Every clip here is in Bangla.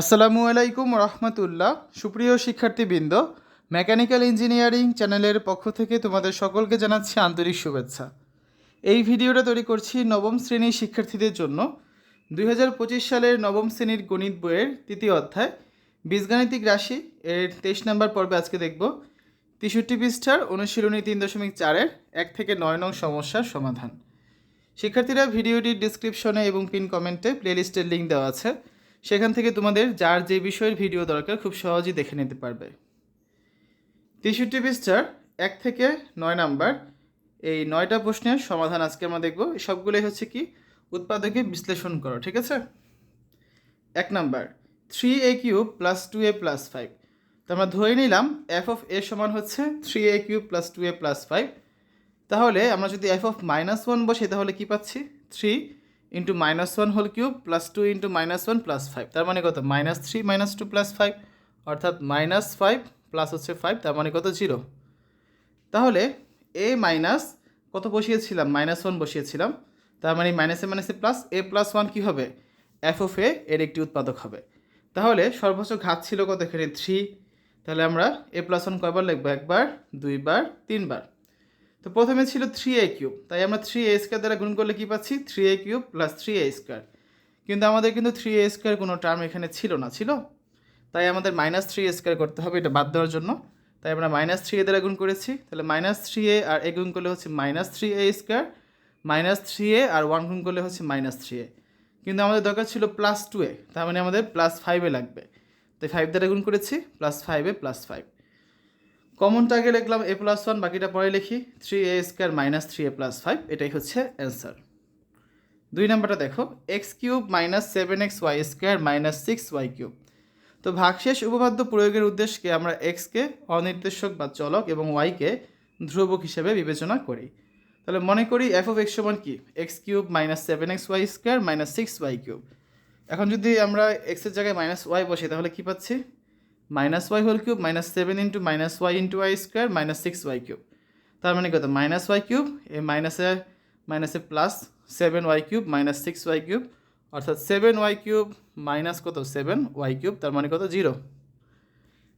আসসালামু আলাইকুম রহমতুল্লাহ। সুপ্রিয় শিক্ষার্থীবৃন্দ, মেকানিক্যাল ইঞ্জিনিয়ারিং চ্যানেলের পক্ষ থেকে তোমাদের সকলকে জানাচ্ছি আন্তরিক শুভেচ্ছা। এই ভিডিওটা তৈরি করছি নবম শ্রেণির শিক্ষার্থীদের জন্য। দুই হাজার পঁচিশ সালের নবম শ্রেণির গণিত বইয়ের তৃতীয় অধ্যায়, বীজগাণিতিক রাশি এর তেইশ নম্বর পর্বে আজকে দেখব। তেষট্টি পৃষ্ঠার অনুশীলনী তিন দশমিক চারের এক থেকে নয় নং সমস্যার সমাধান। শিক্ষার্থীরা ভিডিওটির ডিসক্রিপশনে এবং পিন কমেন্টে প্লেলিস্টের লিঙ্ক দেওয়া আছে। সেখান থেকে তোমাদের যার যে বিষয়ের ভিডিও দরকার খুব সহজেই দেখে নিতে পারবে। তেষট্টি পৃষ্ঠার এক থেকে নয় নাম্বার, এই নয়টা প্রশ্নের সমাধান আজকে আমরা দেখব। সবগুলোই হচ্ছে কি? উৎপাদকে বিশ্লেষণ করো, ঠিক আছে? এক number three a cube plus two a plus five তো আমরা ধরে নিলাম এফ অফ এ সমান হচ্ছে three a cube plus two a plus five তাহলে আমরা যদি এফ অফ মাইনাস ওয়ান বসে, তাহলে কি পাচ্ছি? Three into minus one whole cube plus two into minus one plus five তার মানে কত? Minus three minus two plus five অর্থাৎ মাইনাস ফাইভ প্লাস হচ্ছে ফাইভ তার মানে কত? জিরো তাহলে এ মাইনাস কত বসিয়েছিলাম? মাইনাস ওয়ান বসিয়েছিলাম। তার মানে মাইনাসে মাইনাসে প্লাস এ প্লাস ওয়ান কী হবে? এফ অফ এ এর একটি উৎপাদক হবে। তাহলে সর্বোচ্চ ঘাত ছিল কত এখানে? থ্রি তাহলে আমরা এ প্লাস ওয়ান কয়বার লিখব? একবার, দুইবার, তিনবার। তো প্রথমে ছিল থ্রি এ কিউব তাই আমরা থ্রি এ স্কোয়ার দ্বারা গুণ করলে কী পাচ্ছি three a cube plus three a square কিন্তু আমাদের কিন্তু থ্রি এ স্কোয়ার কোনো টার্ম এখানে ছিল না ছিল তাই আমাদের মাইনাস থ্রি এ স্কোয়ার করতে হবে এটা বাদ দেওয়ার জন্য তাই আমরা মাইনাস থ্রি এ দ্বারা গুণ করেছি তাহলে মাইনাস থ্রি এ আর এ গুণ করলে হচ্ছে minus three a square minus three a R one গুণ করলে হচ্ছে মাইনাস থ্রি এ কিন্তু আমাদের দরকার ছিল প্লাস টু এ তার মানে আমাদের প্লাস ফাইভে লাগবে তাই ফাইভ দ্বারা গুণ করেছি প্লাস ফাইভে প্লাস ফাইভ কমনটা আগে লিখলাম এ প্লাস ওয়ান বাকিটা পরে লিখি। Three a square minus three a plus five এটাই হচ্ছে অ্যান্সার দুই নাম্বারটা দেখো x cube minus seven x y square minus six y cube তো ভাগশেষ উপপাদ্য প্রয়োগের উদ্দেশ্যকে আমরা এক্সকে অনির্দেশক বা চলক এবং ওয়াইকে ধ্রুবক হিসেবে বিবেচনা করি। তাহলে মনে করি এফ অফ এক্স সমান কি? X cube minus seven x y square minus six y cube এখন যদি আমরা এক্সের জায়গায় মাইনাস ওয়াই বসি তাহলে কী পাচ্ছি? Minus y whole cube minus seven into minus y into y square minus six y cube তার মানে কত? মাইনাস ওয়াই কিউব এ মাইনাসে মাইনাসে plus seven y cube minus six y cube অর্থাৎ সেভেন ওয়াই কিউব মাইনাস কত? সেভেন ওয়াই কিউব তার মানে কত? জিরো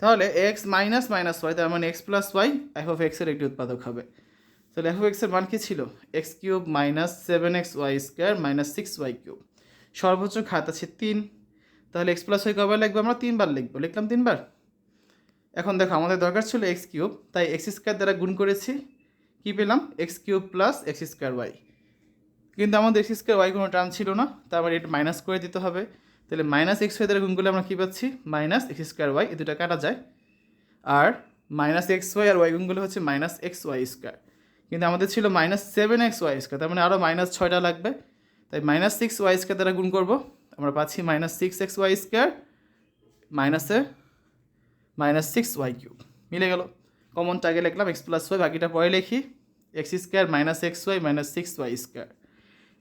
তাহলে এক্স মাইনাস মাইনাস ওয়াই তার মানে x plus y f of এক্সের একটি উৎপাদক হবে। তাহলে এফ অফ এক্সের মান কী ছিল? X cube minus seven x y square minus six y cube সর্বোচ্চ ঘাত আছে তিন তাহলে এক্স প্লাস ওয়াই কবার লিখব আমরা তিনবার লিখব, লিখলাম তিনবার? এখন দেখো আমাদের দরকার ছিল এক্স কিউব, তাই এক্স স্কোয়ার দ্বারা গুণ করেছি, কী পেলাম? X cube plus x square y কিন্তু আমাদের এক্স স্কোয়ার ওয়াই কোনো টার্ম ছিল না, তার মানে এটা মাইনাস করে দিতে হবে। তাহলে মাইনাস এক্স ওয়াই দ্বারা গুণ করলে আমরা কী পাচ্ছি? মাইনাস এক্স স্কোয়ার ওয়াই এই দুটা কাটা যায়। আর মাইনাস এক্স ওয়াই আর ওয়াই গুণগুলো হচ্ছে মাইনাস এক্স ওয়াই স্কোয়ার কিন্তু আমাদের ছিল minus seven x y square তার মানে আরও মাইনাস ছয়টা লাগবে। তাই মাইনাস সিক্স ওয়াই স্কোয়ার দ্বারা গুণ করব। আমরা পাচ্ছি minus six x y square মাইনাসে মাইনাস সিক্স ওয়াই কিউব মিলে গেল। কমনটা আগে লিখলাম এক্স প্লাস ওয়াই বাকিটা পরে লিখি। X square minus x y minus six y square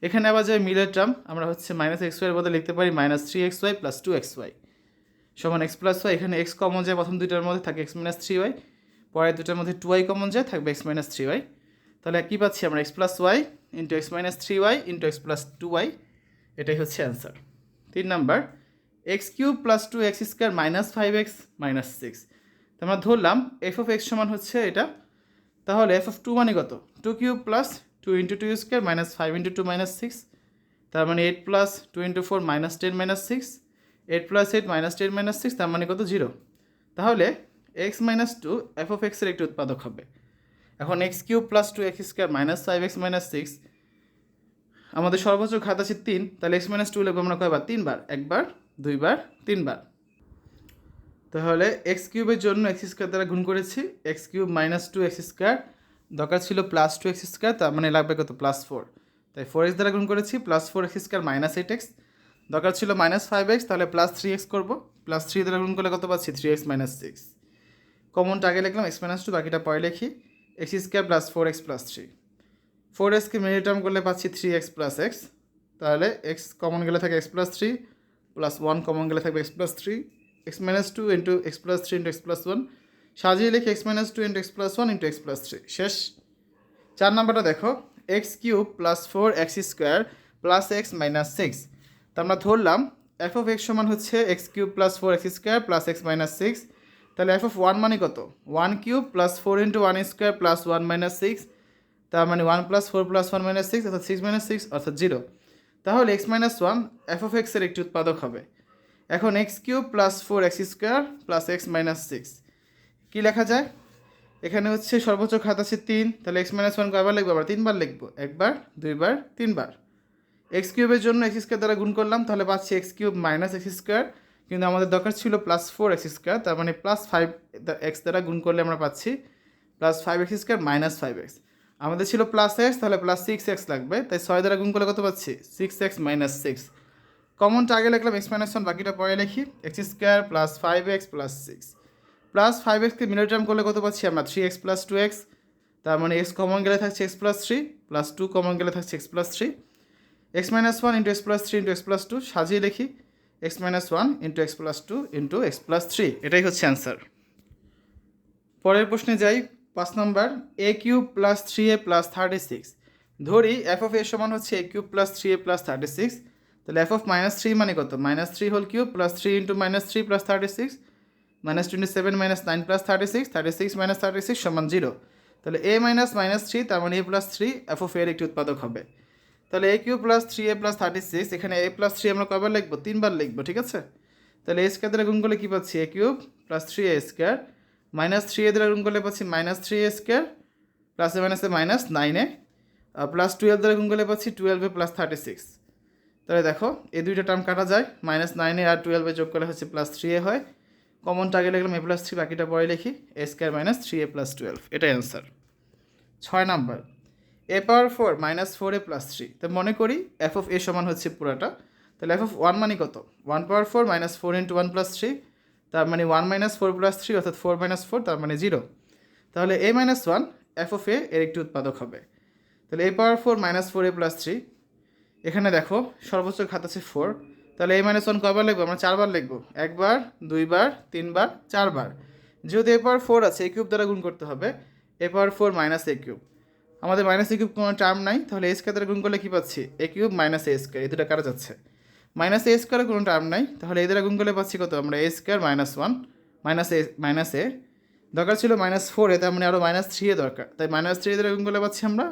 এখানে আবার যে মিলের টার্ম আমরা হচ্ছে মাইনাস এক্স ওয়াইয়ের বদলে লিখতে পারি minus three x y plus two x y সমান এক্স প্লাস ওয়াই এখানে এক্স কমন যায় প্রথম দুইটার মধ্যে থাকে এক্স মাইনাস থ্রি ওয়াই পরের দুটার মধ্যে টু ওয়াই কমন যায় থাকবে এক্স মাইনাস থ্রি ওয়াই তাহলে কী পাচ্ছি আমরা? X plus y into x minus three y into x plus two y এটাই হচ্ছে অ্যান্সার তিন number x cube plus two x square minus five x minus six আমরা ধরলাম এফ অফ এক্স সমান হচ্ছে এটা। তাহলে এফ অফ টু মানে কত? Two cube plus two into two square minus five into two minus six তার মানে eight plus two into four minus ten minus six eight plus eight minus ten minus six তার মানে কত? জিরো তাহলে x minus two f of এক্সের একটি উৎপাদক হবে। এখন x cube plus two x square minus five x minus six আমাদের সর্বোচ্চ ঘাত আছে তিন, তাহলে এক্স মাইনাস টু লিখব আমরা কয়বার? তিনবার। একবার, দুইবার, তিনবার। তাহলে এক্স কিউবের জন্য এক্স স্কোয়ার দ্বারা গুণ করেছি। X cube minus two x square দরকার ছিল প্লাস টু এক্স স্কোয়ার তার মানে লাগবে কত? প্লাস ফোর তাই ফোর এক্স দ্বারা গুণ করেছি plus four x square minus eight x দরকার ছিল মাইনাস ফাইভ এক্স তাহলে প্লাস থ্রি এক্স করব। প্লাস থ্রি দ্বারা গুণ করলে কত পাচ্ছি? থ্রি এক্স মাইনাস সিক্স কমনটা আগে লিখলাম এক্স মাইনাস টু বাকিটা পরে লিখি। X square plus four x plus three four এক্সকে মিডিল টার্ম করলে পাচ্ছি থ্রি এক্স প্লাস এক্স তাহলে এক্স কমন গেলে থাকে x plus three plus one common গেলে থাকবে x plus three x minus two into x plus three into x plus one সাজিয়ে লিখে x minus two into x plus one into x plus three শেষ। চার নাম্বারটা দেখো x cube plus four x square plus x minus six তো আমরা ধরলাম এফ অফ এক্স সমান হচ্ছে x cube plus four x square plus x minus six তাহলে এফ অফ ওয়ান মানে কত? One cube plus four into one square plus one minus six তার মানে one plus four plus one minus six অর্থাৎ সিক্স মাইনাস সিক্স অর্থাৎ জিরো তাহলে x minus one f of এক্সের একটি উৎপাদক হবে। এখন x cube plus four x square plus x minus six কী লেখা যায়? এখানে হচ্ছে সর্বোচ্চ খাত আছে তিন, তাহলে এক্স মাইনাস ওয়ান কয়বার লিখব? আবার তিনবার লিখব। একবার, দুইবার, তিনবার। এক্স কিউবের জন্য এক্স স্কোয়ার দ্বারা গুণ করলাম, তাহলে পাচ্ছি x cube minus x square কিন্তু আমাদের দরকার ছিল প্লাস ফোর এক্স স্কোয়ার তার মানে প্লাস ফাইভ এক্স দ্বারা গুণ করলে আমরা পাচ্ছি plus five x square minus five x আমাদের ছিল প্লাস এক্স তাহলে প্লাস সিক্স এক্স লাগবে। তাই ছয় দ্বারা গুণ করলে কত পাচ্ছি? সিক্স এক্স মাইনাস সিক্স কমনটা আগে লিখলাম এক্স মাইনাস ওয়ান বাকিটা পরে লিখি। X square plus five x plus six plus five এক্সকে মিডল টার্ম করলে কত পাচ্ছি আমরা? Three x plus two x তার মানে এক্স কমন গেলে থাকছে x plus three plus two common গেলে থাকছে x plus three x minus one into x plus three into x plus two সাজিয়ে লিখি। X minus one into x plus two into x plus three এটাই হচ্ছে অ্যান্সার পরের প্রশ্নে যাই। পাঁচ number a cube plus three a plus thirty six ধরি এফ অফ এ সমান হচ্ছে a cube plus three a plus thirty six তাহলে এফ অফ মাইনাস থ্রি মানে কত? Minus three whole cube plus three into minus three plus thirty six minus twenty seven minus nine plus thirty six thirty six minus thirty six সমান জিরো তাহলে এ মাইনাস মাইনাস থ্রি তার মানে a plus three f of এর একটি উৎপাদক হবে। তাহলে a cube plus three a plus thirty six এখানে এ প্লাস থ্রি আমরা কবার লিখব? তিনবার লিখব, ঠিক আছে? তাহলে এ স্কোয়ার দ্বারা গুণ করলে কী পাচ্ছি? A cube plus three a square minus three a দ্বারা গুণ করলে পাচ্ছি minus three a square plus minus minus নাইনে প্লাস টুয়েলভ দ্বারা গুণ করলে পাচ্ছি টুয়েলভে প্লাস থার্টি সিক্স তাহলে দেখো, এই দুইটা টার্ম কাটা যায় মাইনাস নাইনে আর টুয়েলভে যোগ করলে হচ্ছে প্লাস থ্রি এ হয়। কমনটা আগে লিখলাম এ প্লাস থ্রি বাকিটা পরে লিখি a square minus three a plus twelve এটাই অ্যান্সার ছয় number a power four minus four a plus three তো মনে করি এফ অফ এ সমান হচ্ছে পুরাটা। তাহলে এফ অফ ওয়ান মানে কত? One power four minus four into one plus three তার মানে one minus four plus three অর্থাৎ ফোর মাইনাস ফোর তার মানে জিরো তাহলে a minus one f of a এর একটি উৎপাদক হবে। তাহলে a power four minus four a plus three এখানে দেখো, সর্বোচ্চ ঘাত আছে ফোর তাহলে এ মাইনাস ওয়ান কয়বার লিখব? আমরা চারবার লিখব। একবার, দুইবার, তিনবার, চারবার। যেহেতু এ পাওয়ার ফোর আছে এ কিউব দ্বারা গুণ করতে হবে। A power four minus a cube আমাদের মাইনাস এ কিউব কোনো টার্ম নাই, তাহলে এ স্কোয়ার দ্বারা গুণ করলে কী পাচ্ছি? A cube minus a square এই দুটো কাটা যাচ্ছে। মাইনাস এ স্কোয়ারের কোনো টার্ম নাই। তাহলে এই দ্বারা গুণ করলে পাচ্ছি কত? আমরা a square minus one minus a minus a দরকার ছিল মাইনাস ফোর তার মানে আরও মাইনাস থ্রি এ দরকার। তাই মাইনাস থ্রি দ্বারা গুণ করলে পাচ্ছি আমরা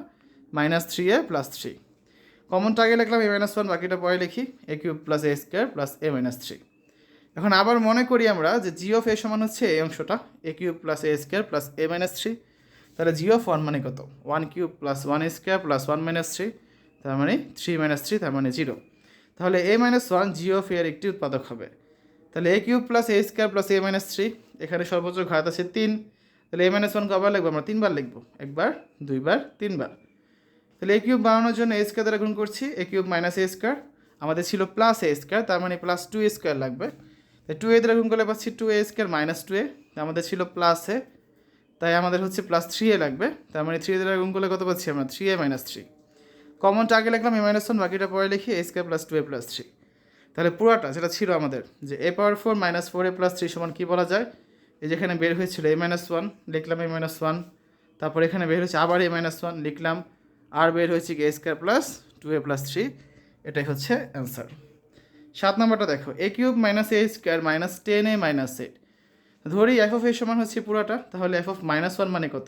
minus three a plus three কমনটা আগে লিখলাম এ মাইনাস ওয়ান বাকিটা পরে লিখি। A cube plus a square plus a minus three এখন আবার মনে করি আমরা যে জি অফ এ সমান হচ্ছে এই অংশটা। A cube plus a square plus a minus three তাহলে জি অফ ওয়ান মানে কত? One cube plus one square plus one minus three তার মানে থ্রি মাইনাস থ্রি তার মানে জিরো তাহলে a minus one g of এর একটি উৎপাদক হবে। তাহলে a cube plus a square plus a minus three এখানে সর্বোচ্চ ঘাত আছে তিন। তাহলে এ মাইনাস ওয়ান কবার লিখব, আমরা তিনবার লিখব। একবার, দুইবার, তিনবার। তাহলে এ কিউব বানানোর জন্য এ স্কোয়ার দ্বারা গুণ করছি a cube minus a square আমাদের ছিল প্লাস এ স্কোয়ার তার মানে প্লাস টু এ স্কোয়ার লাগবে। তাই টু এ দ্বারা গুণ করলে পাচ্ছি two a square minus two a আমাদের ছিল প্লাস এ তাই আমাদের হচ্ছে প্লাস থ্রি এ লাগবে, তার মানে থ্রি এ দ্বারা গুণ করলে কত পাচ্ছি আমরা? থ্রি এ মাইনাস থ্রি কমনটা আগে লিখলাম এ মাইনাস ওয়ান বাকিটা পরে লিখি a square plus two a plus three তাহলে পুরাটা, যেটা ছিল আমাদের, যে a power four minus four a plus three সমান কী বলা যায়? এই যেখানে বের হয়েছিল এ মাইনাস ওয়ান লিখলাম এ মাইনাস ওয়ান তারপর এখানে বের হয়েছে আবার এ মাইনাস ওয়ান লিখলাম, আর বের হয়েছে কি a square plus two a plus three এটাই হচ্ছে অ্যান্সার সাত নম্বরটা দেখো a cube minus a square minus ten a minus eight ধরি এফ অফ এ সমান হচ্ছে পুরোটা, তাহলে এফ অফ মাইনাস ওয়ান মানে কত?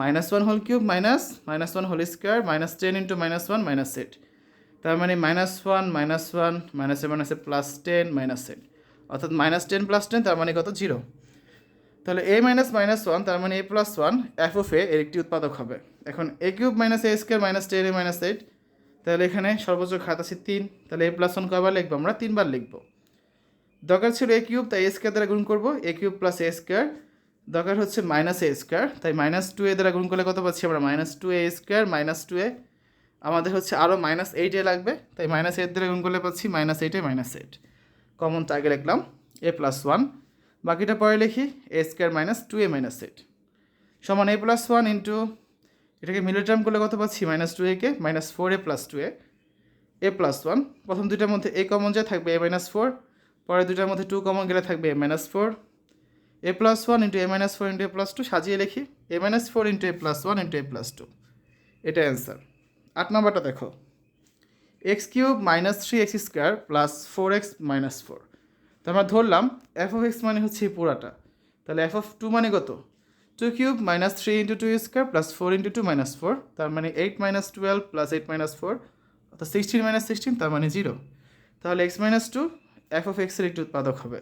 Minus one whole cube minus minus one whole square minus ten into minus one minus eight তার মানে মাইনাস ওয়ান মাইনাস ওয়ান মাইনাসে মাইনাসে প্লাস টেন মাইনাস এইট অর্থাৎ মাইনাস টেন প্লাস টেন তার মানে কত? জিরো তাহলে এ মাইনাস মাইনাস ওয়ান তার মানে a plus one f of a এর একটি উৎপাদক হবে। এখন a cube minus a square minus ten a minus eight তাহলে এখানে সর্বোচ্চ খাত আছে তিন। তাহলে এ প্লাস ওয়ান কয়বার লিখব আমরা, তিনবার লিখব। দরকার ছিল এ কিউব তাই এ স্কোয়ার দ্বারা গুণ করব। A cube plus a square দরকার হচ্ছে মাইনাস এ স্কোয়ার তাই মাইনাস টু এ দ্বারা গুণ করলে কত পাচ্ছি আমরা? Minus two a square minus two a আমাদের হচ্ছে আরও মাইনাস এইট এ লাগবে, তাই মাইনাস এইট দ্বারা গুণ করলে পাচ্ছি minus eight a minus eight common আগে লিখলাম এ প্লাস ওয়ান বাকিটা পরে লিখি a square minus two a minus eight সমান এ প্লাস ওয়ান ইন্টু এটাকে মিলে টার্ম করলে কত পাচ্ছি? মাইনাস টু একে minus four a plus two a a plus one প্রথম দুইটার মধ্যে এ কমন যায় থাকবে এ মাইনাস ফোর পরে দুইটার মধ্যে টু কমন গেলে থাকবে a minus four a plus one into a minus four into a plus two সাজিয়ে লিখি। A minus four into a plus one into a plus two এটা অ্যান্সার আট নম্বরটা দেখো। X cube minus three x square plus four x minus four তো আমরা ধরলাম এফ অফ এক্স মানে হচ্ছে পুরাটা। তাহলে এফ অফ টু মানে কত? Two cube minus three into two square plus four into two minus four তার মানে eight minus twelve plus eight minus four অর্থাৎ সিক্সটিন মাইনাস সিক্সটিন তার মানে জিরো তাহলে x minus two f of এক্সের একটি উৎপাদক হবে।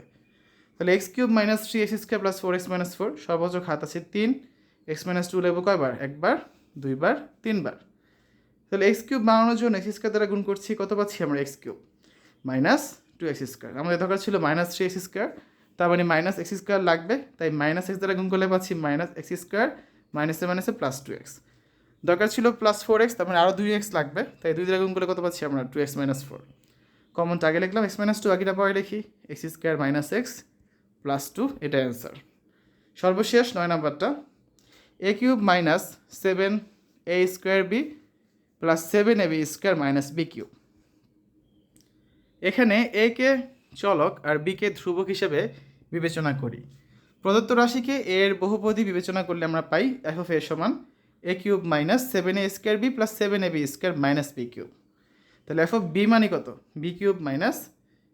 তাহলে x cube minus three, x square plus four, x minus four সর্বোচ্চ খাত আছে তিন, এক্স মাইনাস টু লেবো কয়বার? একবার, দুইবার, তিনবার। তাহলে এক্স কিউব বানানোর জন্য এক্স স্কোয়ার দ্বারা গুণ করছি, কত পাচ্ছি আমরা x cube? Minus two x square. আমাদের দরকার ছিল মাইনাস থ্রি এক্স স্কোয়ার, তার মানে মাইনাস এক্স স্কোয়ার লাগবে, তাই মাইনাস এক্স দ্বারা গুণ করলে পাচ্ছি মাইনাস এক্স স্কোয়ার, মাইনাসে মাইনাসে প্লাস টু এক্স দরকার ছিল প্লাস ফোর এক্স তার মানে আরও দুই এক্স লাগবে, তাই দুই দ্বারা গুণ করলে কত পাচ্ছি আমরা? টু এক্স মাইনাস ফোর কমনটা আগে লিখলাম এক্স মাইনাস টু আগেটা পরে লিখি x square minus x plus two এটা অ্যান্সার সর্বশেষ নয় নাম্বারটা a cube minus seven a square b plus seven a b square minus b cube এখানে এ কে চলক আর বি কে ধ্রুবক হিসেবে বিবেচনা করি। প্রদত্ত রাশিকে এর বহুপদী বিবেচনা করলে আমরা পাই এফ অফ এ সমান a cube minus seven a square b plus seven a b square minus b cube তাহলে এফ অফ বি মানে কত? B cube minus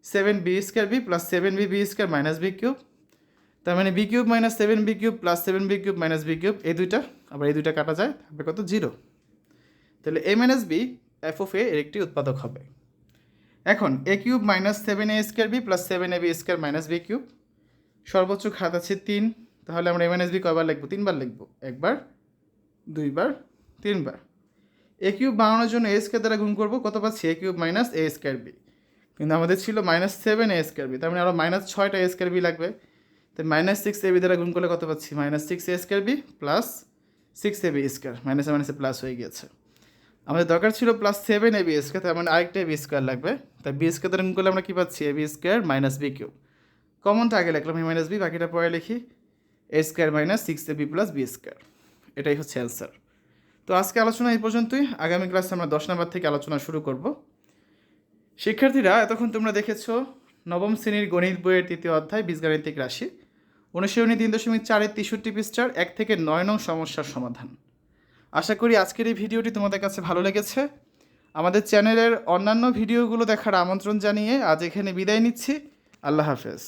seven b square b plus seven b b square minus b cube তার মানে b cube minus seven b cube plus seven b cube minus b cube এই দুইটা, আবার এই দুইটা কাটা যায়, থাকবে কত জিরো তাহলে a minus b f of এর একটি উৎপাদক হবে। এখন a cube minus seven a square b plus seven a b square minus b cube সর্বোচ্চ ঘাত আছে তিন, তাহলে আমরা এ মাইনাস বি কয়বার লিখব? তিনবার লিখব। একবার, দুইবার, তিনবার। এ কিউব বানানোর জন্য এ স্কোয়ার দ্বারা গুণ করব, কত পাচ্ছি? A cube minus a square b কিন্তু আমাদের ছিল minus seven a square b তার মানে আরও মাইনাস ছয়টা এ স্কোয়ার বি লাগবে। তো মাইনাস সিক্স এ বি দ্বারা গুণ করলে কত পাচ্ছি? Minus six a square b plus six a b square মাইনাসে মাইনাসে প্লাস হয়ে গিয়েছে। আমাদের দরকার ছিল plus seven a b square তার মানে আরেকটা বি স্কোয়ার লাগবে। তাই বি স্কোয়ার দ্বারা গুণ করলে আমরা কী পাচ্ছি? A b square minus b cube কমনটা আগে লিখলাম এ মাইনাস বি বাকিটা পরে লিখি। A square minus six a b plus b square এটাই হচ্ছে অ্যান্সার তো আজকে আলোচনা এই পর্যন্তই। আগামী ক্লাসে আমরা দশ নম্বর থেকে আলোচনা শুরু করব। শিক্ষার্থীরা, এতক্ষণ তোমরা দেখেছ নবম শ্রেণির গণিত বইয়ের তৃতীয় অধ্যায় বীজগাণিতিক রাশি। অনুশীলনী তিন দশমিক চারের তেষট্টি পৃষ্ঠার এক থেকে নয় নং সমস্যার সমাধান। আশা করি আজকের এই ভিডিওটি তোমাদের কাছে ভালো লেগেছে। আমাদের চ্যানেলের অন্যান্য ভিডিওগুলো দেখার আমন্ত্রণ জানিয়ে আজ এখানে বিদায় নিচ্ছি। আল্লাহ হাফেজ।